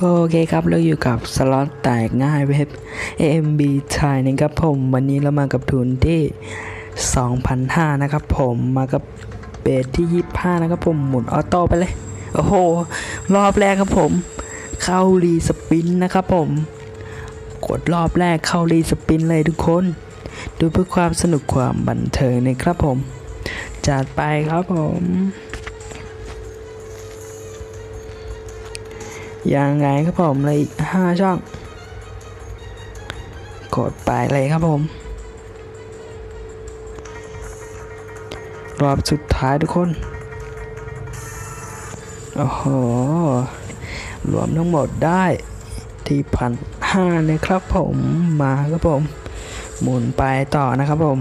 โอเคครับเราอยู่กับสล็อตแตกง่ายเว็บ AMB ไทยนะครับผมวันนี้เรามากับทุนที่2,500นะครับผมมากับเบสที่ 25 นะครับผมหมุนออโต้ไปเลย โอ้โห รอบแรกครับผม เข้ารีสปินนะครับผม กดรอบแรกเข้ารีสปินเลยทุกคน ดูเพื่อความสนุกความบันเทิงนะครับผม จัดไปครับผม ยังไงครับผมเลยอีกห้าช่อง กดไปเลยครับผม รอบสุดท้ายทุกคน โอ้โห รวมทั้งหมดได้ที่พันห้านะครับผมมาครับผม หมุนไปต่อนะครับผม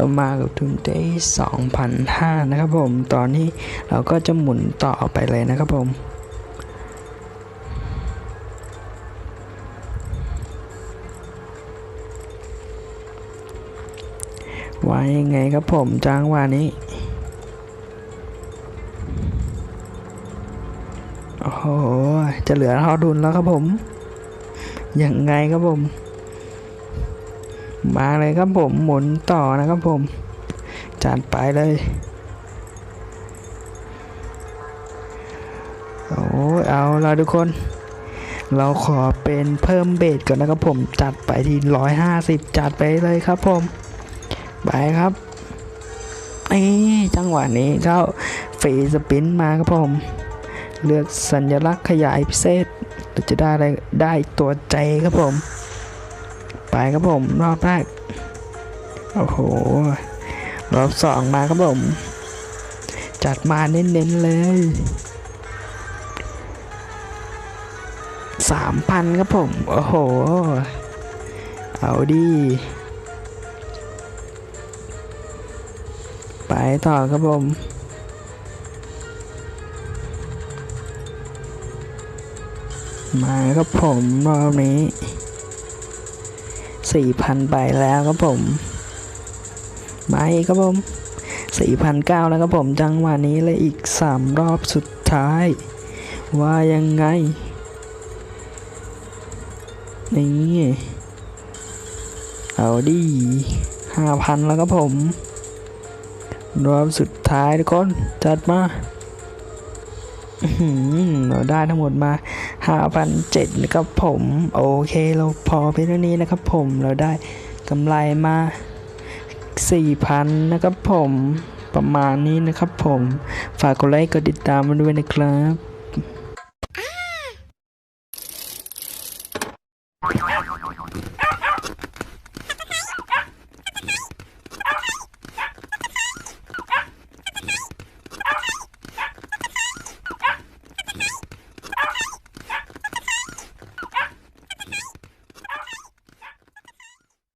เรามากับทุนได้2,500นะครับผม ตอนนี้เราก็จะหมุนต่อไปเลยนะครับผมว่ายังไงครับผมจังหวะนี้ โอ้โห จะเหลือเท่าดุลแล้วครับผม ยังไงครับผม มาเลยครับผมหมุนต่อนะครับผมจัดไปเลย โอ้เอาละทุกคน เราขอเป็นเพิ่มเบสก่อนนะครับผม จัดไปที่ร้อยห้าสิบจัดไปเลยครับผม ไปครับนี่จังหวะนี้เข้าฟรีสปินมาครับผม เลือกสัญลักษณ์ขยายพิเศษเราจะได้อะไรได้ตัวใจครับผม ไปครับผมรอบแรกโอ้โห รอบสองมาครับผม จัดมาเน้นๆเลยสามพันครับผม โอ้โห เอาดี ไปต่อครับผมมาครับผมรอบนี้ สี่พันใบแล้วครับผมมาอีกครับผมสี่พันเก้าแล้วครับผมจังหวะนี้เลยอีกสามรอบสุดท้าย ว่ายังไงนี่เอาดีห้าพันแล้วครับผม รอบสุดท้ายทุกคน จัดมาเราได้ทั้งหมดมา 5,007นะครับผมโอเคเราพอเพียงเท่านี้นะครับผมเราได้กำไรมา 4,000 นะครับผมประมาณนี้นะครับผม ฝากกดไลค์กดติดตามมาด้วยนะครับ